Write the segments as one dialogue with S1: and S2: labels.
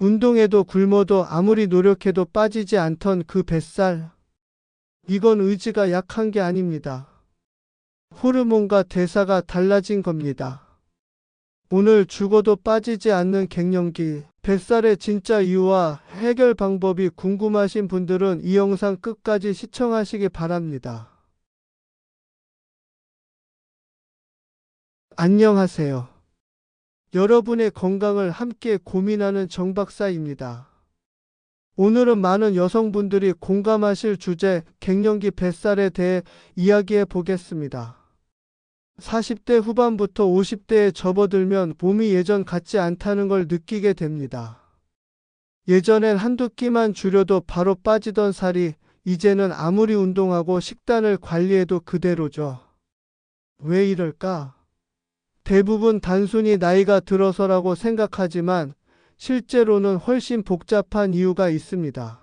S1: 운동해도 굶어도 아무리 노력해도 빠지지 않던 그 뱃살. 이건 의지가 약한 게 아닙니다. 호르몬과 대사가 달라진 겁니다. 오늘 죽어도 빠지지 않는 갱년기, 뱃살의 진짜 이유와 해결 방법이 궁금하신 분들은 이 영상 끝까지 시청하시기 바랍니다. 안녕하세요. 여러분의 건강을 함께 고민하는 정박사입니다. 오늘은 많은 여성분들이 공감하실 주제 갱년기 뱃살에 대해 이야기해 보겠습니다. 40대 후반부터 50대에 접어들면 몸이 예전 같지 않다는 걸 느끼게 됩니다. 예전엔 한두 끼만 줄여도 바로 빠지던 살이 이제는 아무리 운동하고 식단을 관리해도 그대로죠. 왜 이럴까? 대부분 단순히 나이가 들어서라고 생각하지만 실제로는 훨씬 복잡한 이유가 있습니다.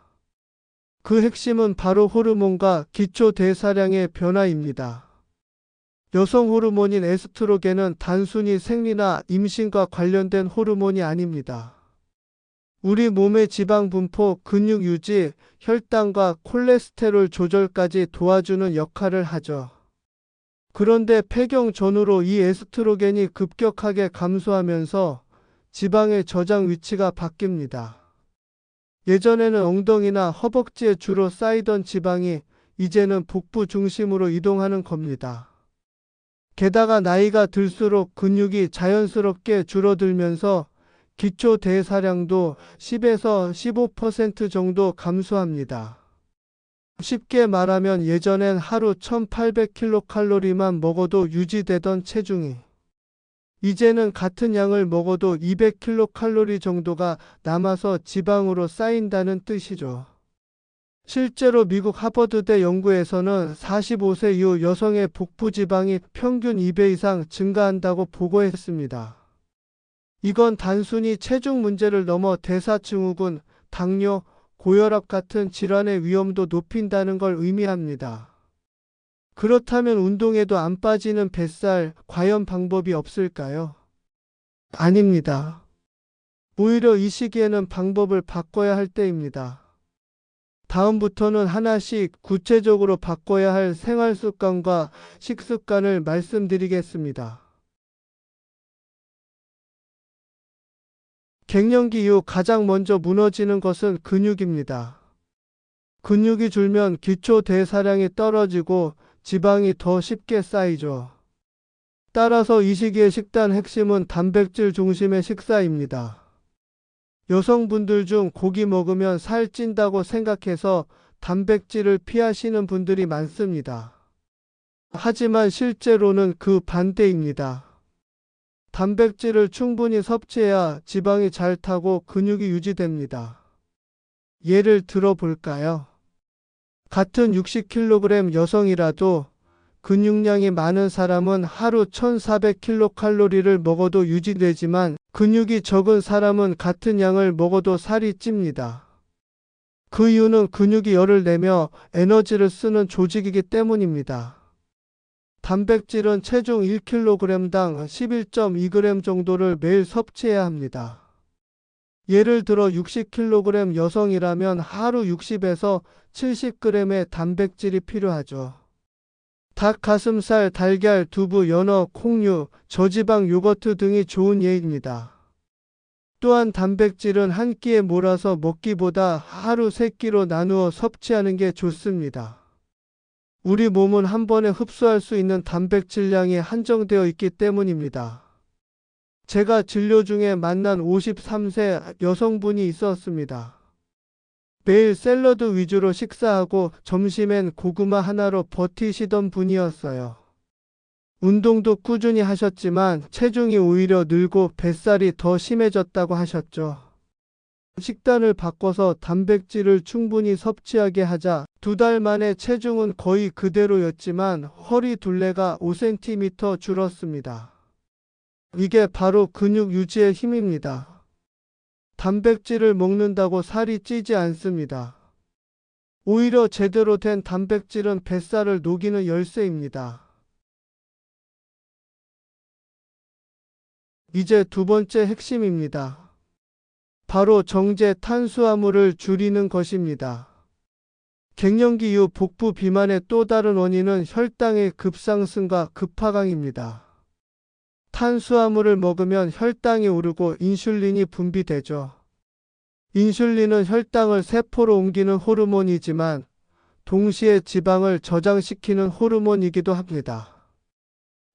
S1: 그 핵심은 바로 호르몬과 기초 대사량의 변화입니다. 여성 호르몬인 에스트로겐은 단순히 생리나 임신과 관련된 호르몬이 아닙니다. 우리 몸의 지방 분포, 근육 유지, 혈당과 콜레스테롤 조절까지 도와주는 역할을 하죠. 그런데 폐경 전후로 이 에스트로겐이 급격하게 감소하면서 지방의 저장 위치가 바뀝니다. 예전에는 엉덩이나 허벅지에 주로 쌓이던 지방이 이제는 복부 중심으로 이동하는 겁니다. 게다가 나이가 들수록 근육이 자연스럽게 줄어들면서 기초 대사량도 10에서 15% 정도 감소합니다. 쉽게 말하면 예전엔 하루 1800kcal만 먹어도 유지되던 체중이 이제는 같은 양을 먹어도 200kcal 정도가 남아서 지방으로 쌓인다는 뜻이죠. 실제로 미국 하버드대 연구에서는 45세 이후 여성의 복부 지방이 평균 2배 이상 증가한다고 보고했습니다. 이건 단순히 체중 문제를 넘어 대사증후군, 당뇨, 고혈압 같은 질환의 위험도 높인다는 걸 의미합니다. 그렇다면 운동에도 안 빠지는 뱃살, 과연 방법이 없을까요? 아닙니다. 오히려 이 시기에는 방법을 바꿔야 할 때입니다. 다음부터는 하나씩 구체적으로 바꿔야 할 생활 습관과 식습관을 말씀드리겠습니다. 갱년기 이후 가장 먼저 무너지는 것은 근육입니다. 근육이 줄면 기초 대사량이 떨어지고 지방이 더 쉽게 쌓이죠. 따라서 이 시기의 식단 핵심은 단백질 중심의 식사입니다. 여성분들 중 고기 먹으면 살 찐다고 생각해서 단백질을 피하시는 분들이 많습니다. 하지만 실제로는 그 반대입니다. 단백질을 충분히 섭취해야 지방이 잘 타고 근육이 유지됩니다. 예를 들어 볼까요? 같은 60kg 여성이라도 근육량이 많은 사람은 하루 1400kcal를 먹어도 유지되지만 근육이 적은 사람은 같은 양을 먹어도 살이 찝니다. 그 이유는 근육이 열을 내며 에너지를 쓰는 조직이기 때문입니다. 단백질은 체중 1kg당 11.2g 정도를 매일 섭취해야 합니다. 예를 들어 60kg 여성이라면 하루 60에서 70g의 단백질이 필요하죠. 닭 가슴살, 달걀, 두부, 연어, 콩류, 저지방 요거트 등이 좋은 예입니다. 또한 단백질은 한 끼에 몰아서 먹기보다 하루 세 끼로 나누어 섭취하는 게 좋습니다. 우리 몸은 한 번에 흡수할 수 있는 단백질량이 한정되어 있기 때문입니다. 제가 진료 중에 만난 53세 여성분이 있었습니다. 매일 샐러드 위주로 식사하고 점심엔 고구마 하나로 버티시던 분이었어요. 운동도 꾸준히 하셨지만 체중이 오히려 늘고 뱃살이 더 심해졌다고 하셨죠. 식단을 바꿔서 단백질을 충분히 섭취하게 하자 두 달 만에 체중은 거의 그대로였지만 허리 둘레가 5cm 줄었습니다. 이게 바로 근육 유지의 힘입니다. 단백질을 먹는다고 살이 찌지 않습니다. 오히려 제대로 된 단백질은 뱃살을 녹이는 열쇠입니다. 이제 두 번째 핵심입니다. 바로 정제 탄수화물을 줄이는 것입니다. 갱년기 이후 복부 비만의 또 다른 원인은 혈당의 급상승과 급하강입니다. 탄수화물을 먹으면 혈당이 오르고 인슐린이 분비되죠. 인슐린은 혈당을 세포로 옮기는 호르몬이지만 동시에 지방을 저장시키는 호르몬이기도 합니다.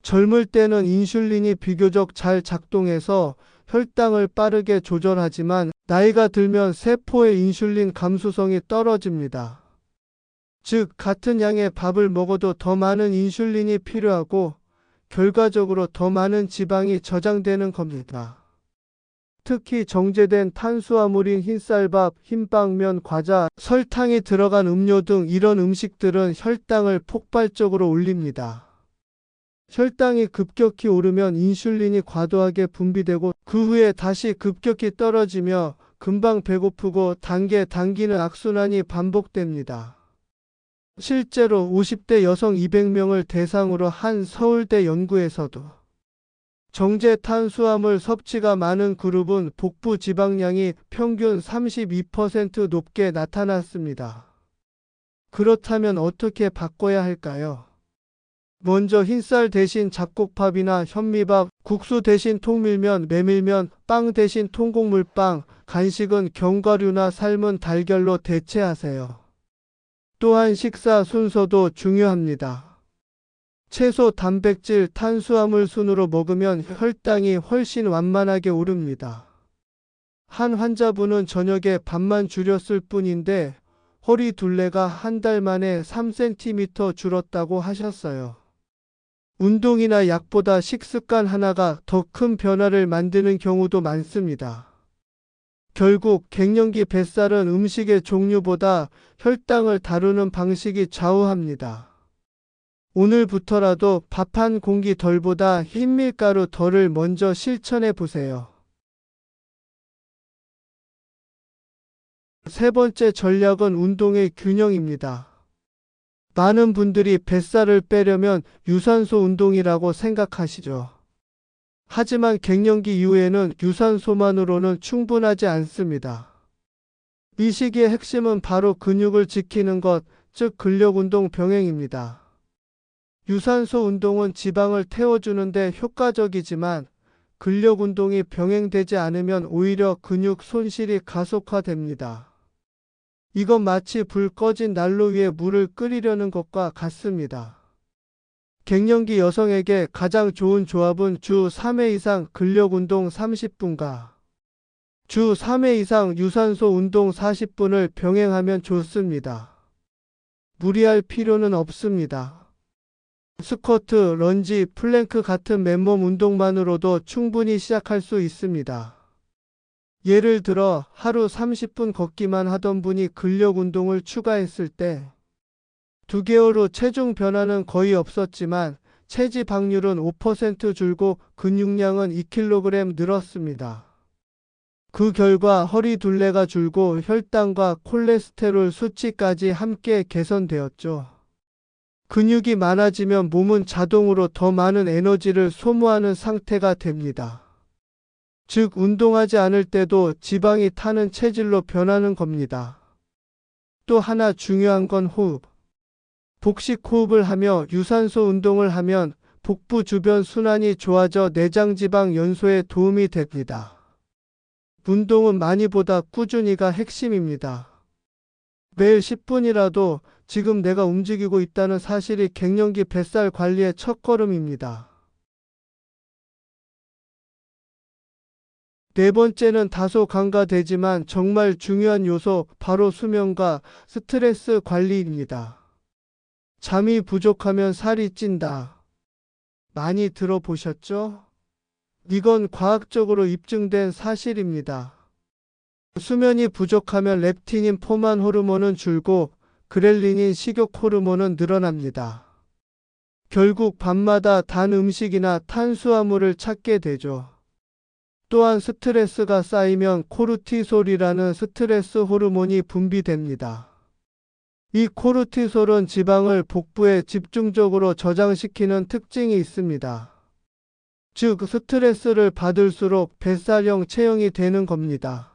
S1: 젊을 때는 인슐린이 비교적 잘 작동해서 혈당을 빠르게 조절하지만 나이가 들면 세포의 인슐린 감수성이 떨어집니다. 즉, 같은 양의 밥을 먹어도 더 많은 인슐린이 필요하고 결과적으로 더 많은 지방이 저장되는 겁니다. 특히 정제된 탄수화물인 흰쌀밥, 흰빵면, 과자, 설탕이 들어간 음료 등 이런 음식들은 혈당을 폭발적으로 올립니다. 혈당이 급격히 오르면 인슐린이 과도하게 분비되고 그 후에 다시 급격히 떨어지며 금방 배고프고 단계 당기는 악순환이 반복됩니다. 실제로 50대 여성 200명을 대상으로 한 서울대 연구에서도 정제 탄수화물 섭취가 많은 그룹은 복부 지방량이 평균 32% 높게 나타났습니다. 그렇다면 어떻게 바꿔야 할까요? 먼저 흰쌀 대신 잡곡밥이나 현미밥, 국수 대신 통밀면, 메밀면, 빵 대신 통곡물빵, 간식은 견과류나 삶은 달걀로 대체하세요. 또한 식사 순서도 중요합니다. 채소, 단백질, 탄수화물 순으로 먹으면 혈당이 훨씬 완만하게 오릅니다. 한 환자분은 저녁에 밥만 줄였을 뿐인데 허리 둘레가 한 달 만에 3cm 줄었다고 하셨어요. 운동이나 약보다 식습관 하나가 더 큰 변화를 만드는 경우도 많습니다. 결국 갱년기 뱃살은 음식의 종류보다 혈당을 다루는 방식이 좌우합니다. 오늘부터라도 밥 한 공기 덜보다 흰밀가루 덜을 먼저 실천해 보세요. 세 번째 전략은 운동의 균형입니다. 많은 분들이 뱃살을 빼려면 유산소 운동이라고 생각하시죠. 하지만 갱년기 이후에는 유산소만으로는 충분하지 않습니다. 이 시기의 핵심은 바로 근육을 지키는 것, 즉 근력 운동 병행입니다. 유산소 운동은 지방을 태워주는데 효과적이지만 근력 운동이 병행되지 않으면 오히려 근육 손실이 가속화됩니다. 이건 마치 불 꺼진 난로 위에 물을 끓이려는 것과 같습니다. 갱년기 여성에게 가장 좋은 조합은 주 3회 이상 근력 운동 30분과 주 3회 이상 유산소 운동 40분을 병행하면 좋습니다. 무리할 필요는 없습니다. 스쿼트, 런지, 플랭크 같은 맨몸 운동만으로도 충분히 시작할 수 있습니다. 예를 들어 하루 30분 걷기만 하던 분이 근력 운동을 추가했을 때 2개월 후 체중 변화는 거의 없었지만 체지방률은 5% 줄고 근육량은 2kg 늘었습니다. 그 결과 허리 둘레가 줄고 혈당과 콜레스테롤 수치까지 함께 개선되었죠. 근육이 많아지면 몸은 자동으로 더 많은 에너지를 소모하는 상태가 됩니다. 즉, 운동하지 않을 때도 지방이 타는 체질로 변하는 겁니다. 또 하나 중요한 건 호흡. 복식 호흡을 하며 유산소 운동을 하면 복부 주변 순환이 좋아져 내장 지방 연소에 도움이 됩니다. 운동은 많이보다 꾸준히가 핵심입니다. 매일 10분이라도 지금 내가 움직이고 있다는 사실이 갱년기 뱃살 관리의 첫걸음입니다. 네 번째는 다소 간과되지만 정말 중요한 요소 바로 수면과 스트레스 관리입니다. 잠이 부족하면 살이 찐다. 많이 들어보셨죠? 이건 과학적으로 입증된 사실입니다. 수면이 부족하면 렙틴인 포만 호르몬은 줄고 그렐린인 식욕 호르몬은 늘어납니다. 결국 밤마다 단 음식이나 탄수화물을 찾게 되죠. 또한 스트레스가 쌓이면 코르티솔이라는 스트레스 호르몬이 분비됩니다. 이 코르티솔은 지방을 복부에 집중적으로 저장시키는 특징이 있습니다. 즉, 스트레스를 받을수록 뱃살형 체형이 되는 겁니다.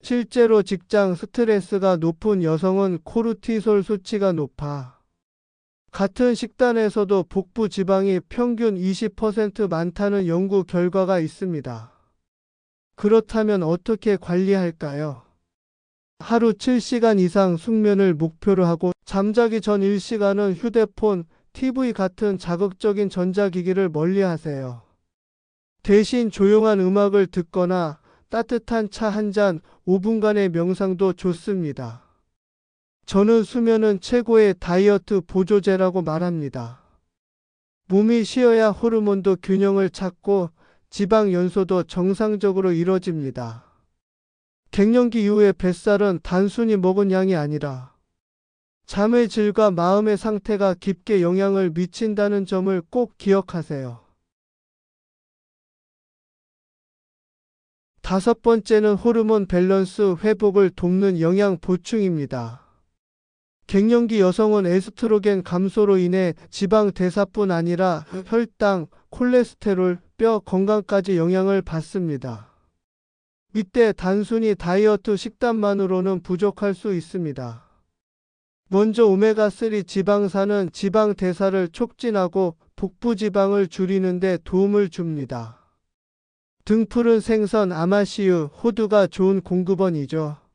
S1: 실제로 직장 스트레스가 높은 여성은 코르티솔 수치가 높아 같은 식단에서도 복부 지방이 평균 20% 많다는 연구 결과가 있습니다. 그렇다면 어떻게 관리할까요? 하루 7시간 이상 숙면을 목표로 하고 잠자기 전 1시간은 휴대폰, TV 같은 자극적인 전자기기를 멀리 하세요. 대신 조용한 음악을 듣거나 따뜻한 차 한 잔 5분간의 명상도 좋습니다. 저는 수면은 최고의 다이어트 보조제라고 말합니다. 몸이 쉬어야 호르몬도 균형을 찾고 지방 연소도 정상적으로 이뤄집니다. 갱년기 이후의 뱃살은 단순히 먹은 양이 아니라 잠의 질과 마음의 상태가 깊게 영향을 미친다는 점을 꼭 기억하세요. 다섯 번째는 호르몬 밸런스 회복을 돕는 영양 보충입니다. 갱년기 여성은 에스트로겐 감소로 인해 지방 대사뿐 아니라 혈당, 콜레스테롤, 뼈 건강까지 영향을 받습니다. 이때 단순히 다이어트 식단만으로는 부족할 수 있습니다. 먼저 오메가3 지방산은 지방 대사를 촉진하고 복부 지방을 줄이는 데 도움을 줍니다. 등푸른 생선, 아마시유, 호두가 좋은 공급원이죠.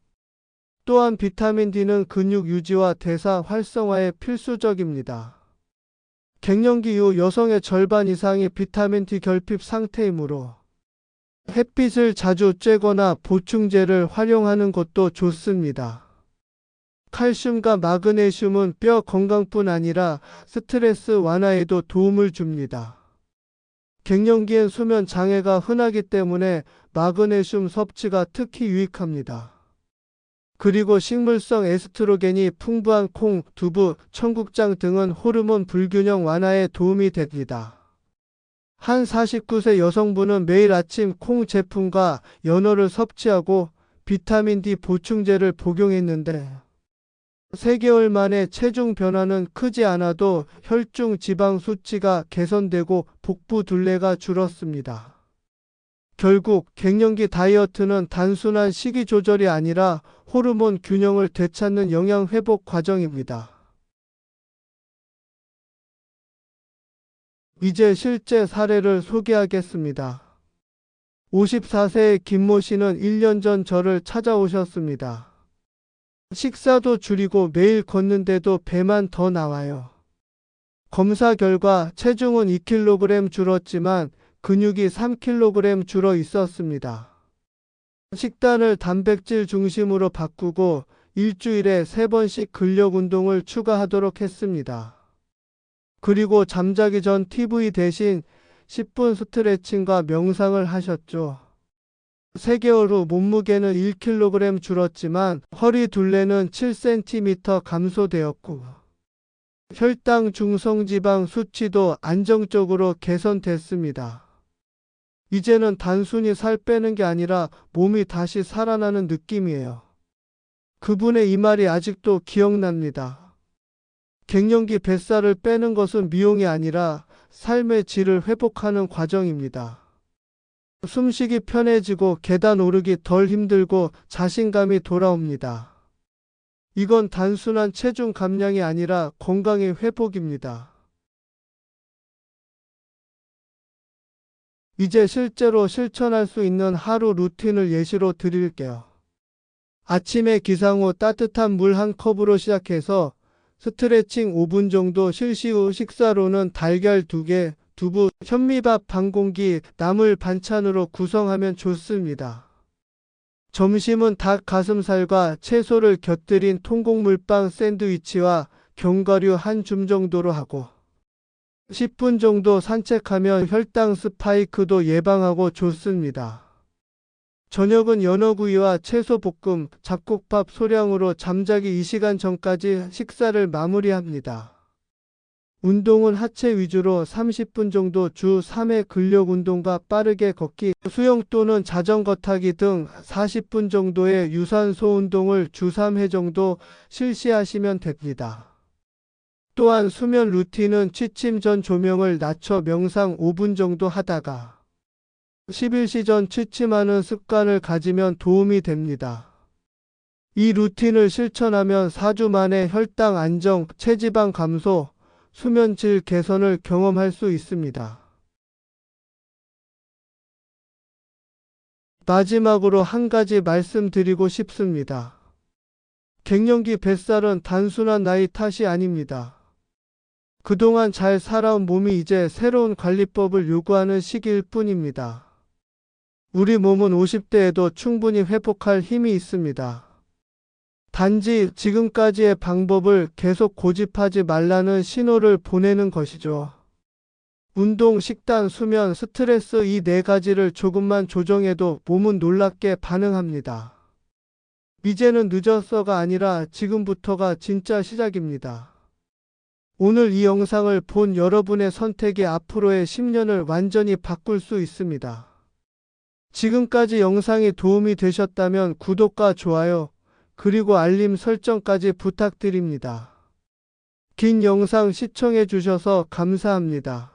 S1: 또한 비타민 D는 근육 유지와 대사 활성화에 필수적입니다. 갱년기 이후 여성의 절반 이상이 비타민 D 결핍 상태이므로 햇빛을 자주 쬐거나 보충제를 활용하는 것도 좋습니다. 칼슘과 마그네슘은 뼈 건강뿐 아니라 스트레스 완화에도 도움을 줍니다. 갱년기엔 수면 장애가 흔하기 때문에 마그네슘 섭취가 특히 유익합니다. 그리고 식물성 에스트로겐이 풍부한 콩, 두부, 청국장 등은 호르몬 불균형 완화에 도움이 됩니다. 한 49세 여성분은 매일 아침 콩 제품과 연어를 섭취하고 비타민 D 보충제를 복용했는데 3개월 만에 체중 변화는 크지 않아도 혈중 지방 수치가 개선되고 복부 둘레가 줄었습니다. 결국 갱년기 다이어트는 단순한 식이 조절이 아니라 호르몬 균형을 되찾는 영양 회복 과정입니다. 이제 실제 사례를 소개하겠습니다. 54세의 김모 씨는 1년 전 저를 찾아오셨습니다. 식사도 줄이고 매일 걷는데도 배만 더 나와요. 검사 결과 체중은 2kg 줄었지만 근육이 3kg 줄어 있었습니다. 식단을 단백질 중심으로 바꾸고 일주일에 3번씩 근력 운동을 추가하도록 했습니다. 그리고 잠자기 전 TV 대신 10분 스트레칭과 명상을 하셨죠. 3개월 후 몸무게는 1kg 줄었지만 허리 둘레는 7cm 감소되었고 혈당 중성지방 수치도 안정적으로 개선됐습니다. 이제는 단순히 살 빼는 게 아니라 몸이 다시 살아나는 느낌이에요. 그분의 이 말이 아직도 기억납니다. 갱년기 뱃살을 빼는 것은 미용이 아니라 삶의 질을 회복하는 과정입니다. 숨쉬기 편해지고 계단 오르기 덜 힘들고 자신감이 돌아옵니다. 이건 단순한 체중 감량이 아니라 건강의 회복입니다. 이제 실제로 실천할 수 있는 하루 루틴을 예시로 드릴게요. 아침에 기상 후 따뜻한 물 한 컵으로 시작해서 스트레칭 5분 정도 실시 후 식사로는 달걀 2개, 두부, 현미밥 반 공기, 나물 반찬으로 구성하면 좋습니다. 점심은 닭 가슴살과 채소를 곁들인 통곡물빵 샌드위치와 견과류 한 줌 정도로 하고 10분 정도 산책하면 혈당 스파이크도 예방하고 좋습니다. 저녁은 연어구이와 채소 볶음, 잡곡밥 소량으로 잠자기 2시간 전까지 식사를 마무리합니다. 운동은 하체 위주로 30분 정도 주 3회 근력 운동과 빠르게 걷기, 수영 또는 자전거 타기 등 40분 정도의 유산소 운동을 주 3회 정도 실시하시면 됩니다. 또한 수면 루틴은 취침 전 조명을 낮춰 명상 5분 정도 하다가 11시 전 취침하는 습관을 가지면 도움이 됩니다. 이 루틴을 실천하면 4주 만에 혈당 안정, 체지방 감소, 수면질 개선을 경험할 수 있습니다. 마지막으로 한 가지 말씀드리고 싶습니다. 갱년기 뱃살은 단순한 나이 탓이 아닙니다. 그동안 잘 살아온 몸이 이제 새로운 관리법을 요구하는 시기일 뿐입니다. 우리 몸은 50대에도 충분히 회복할 힘이 있습니다. 단지 지금까지의 방법을 계속 고집하지 말라는 신호를 보내는 것이죠. 운동, 식단, 수면, 스트레스 이 네 가지를 조금만 조정해도 몸은 놀랍게 반응합니다. 이제는 늦었어가 아니라 지금부터가 진짜 시작입니다. 오늘 이 영상을 본 여러분의 선택이 앞으로의 10년을 완전히 바꿀 수 있습니다. 지금까지 영상이 도움이 되셨다면 구독과 좋아요, 그리고 알림 설정까지 부탁드립니다. 긴 영상 시청해 주셔서 감사합니다.